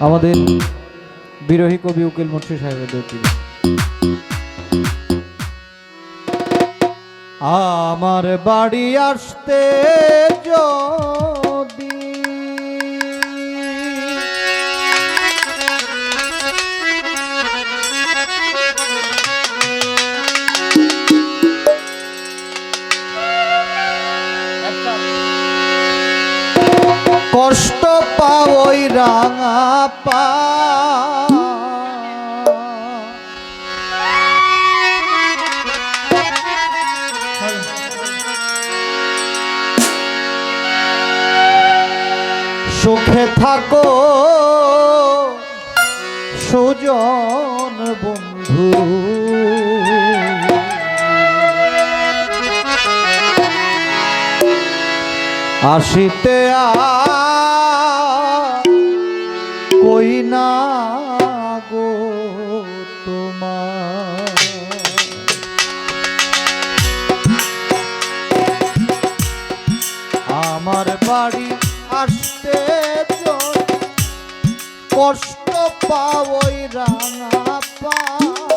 আমাদের বিরোহী কবি উকিল মুন্সি সাহেবের আমার বাড়ি আসতে যদি কষ্ট পাওই রাঙা পা সুখে থাকো সুজন বন্ধু। আসিতে আর না গো তোমার। আমার বাড়ি আসতে কষ্ট পাওই রাঙা পায়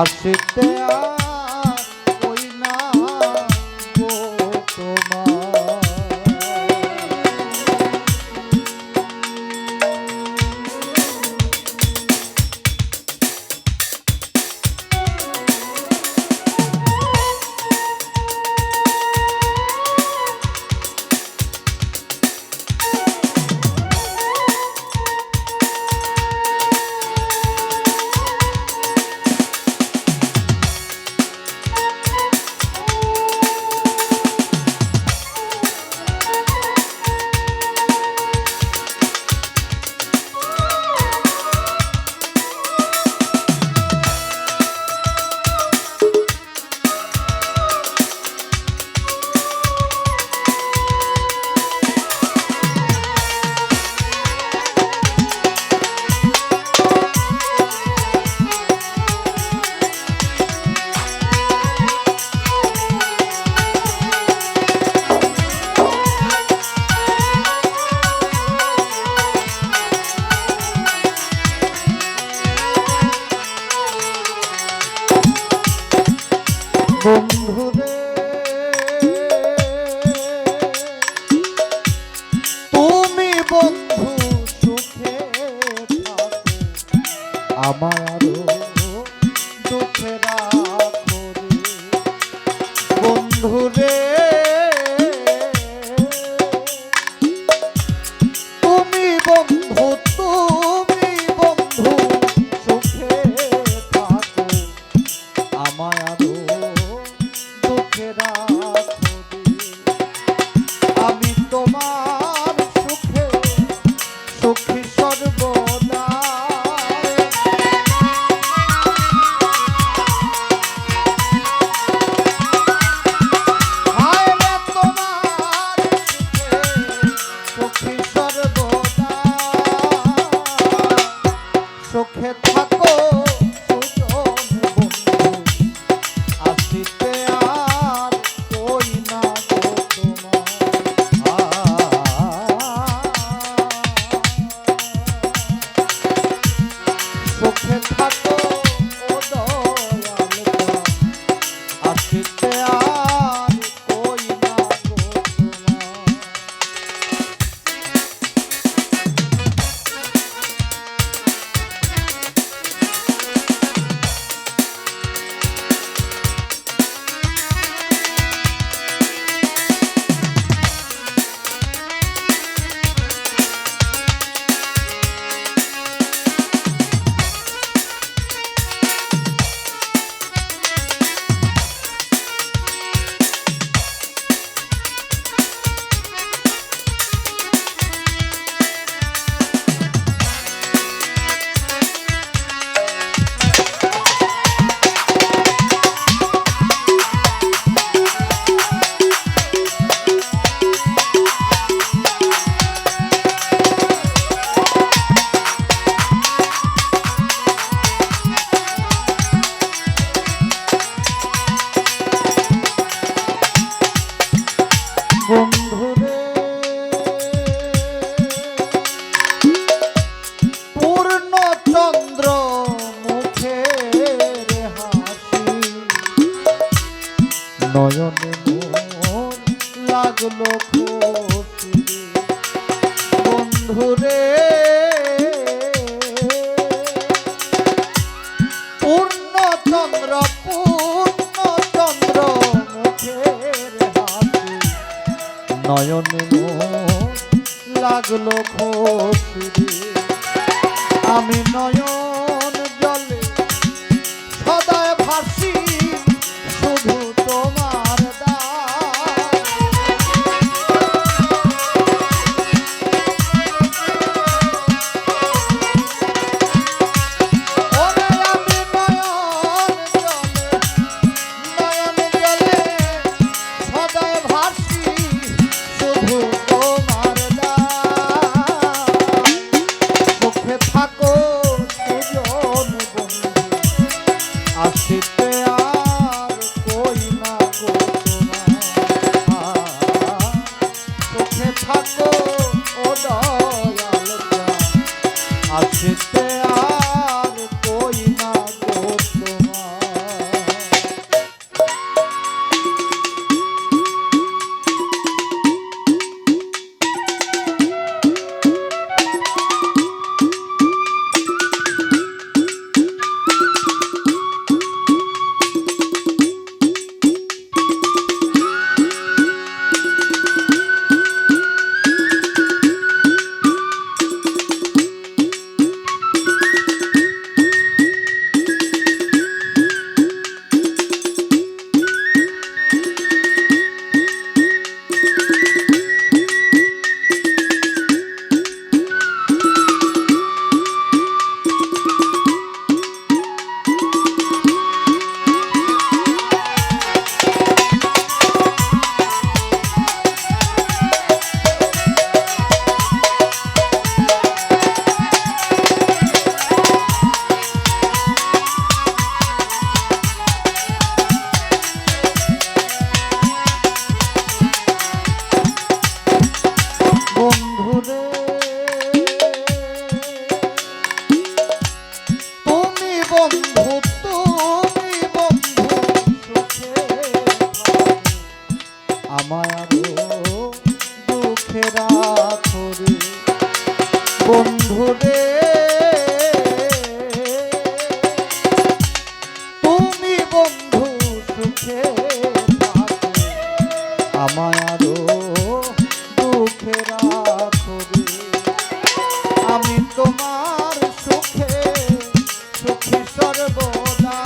আসিতে পূর্ণচন্দ্র পূর্ণচন্দ্র মুখের হাতে নয়ন আমি নয় আমায় আরও দুঃখে রাখো আমি তোমার সুখে সুখী সর্বদা।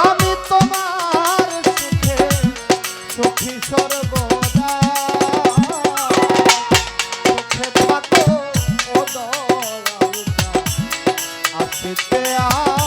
আমি তোমার সুখে সর্বদা। Te.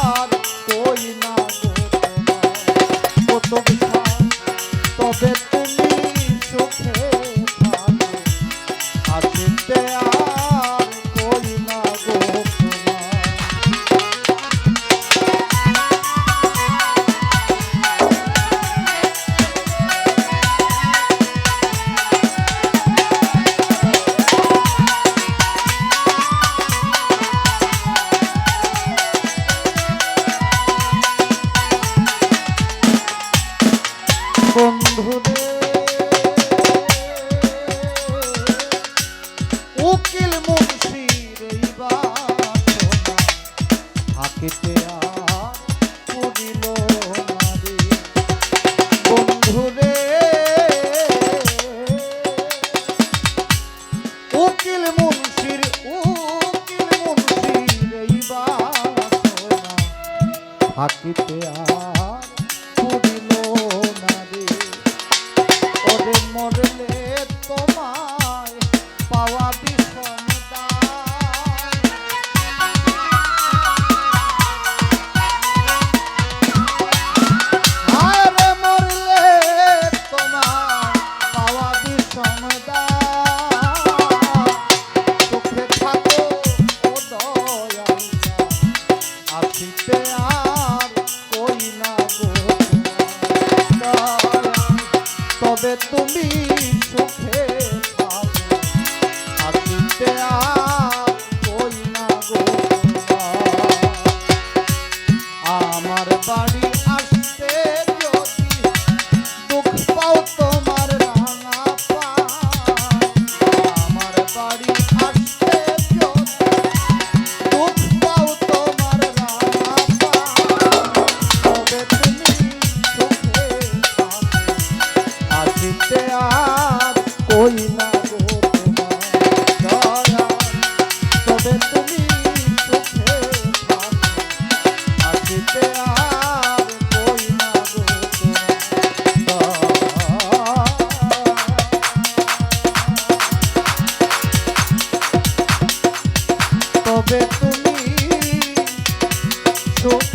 থাকিতে আর মরিল ওরে মরলে তোমায় পাওয়া soul. তবে তুমি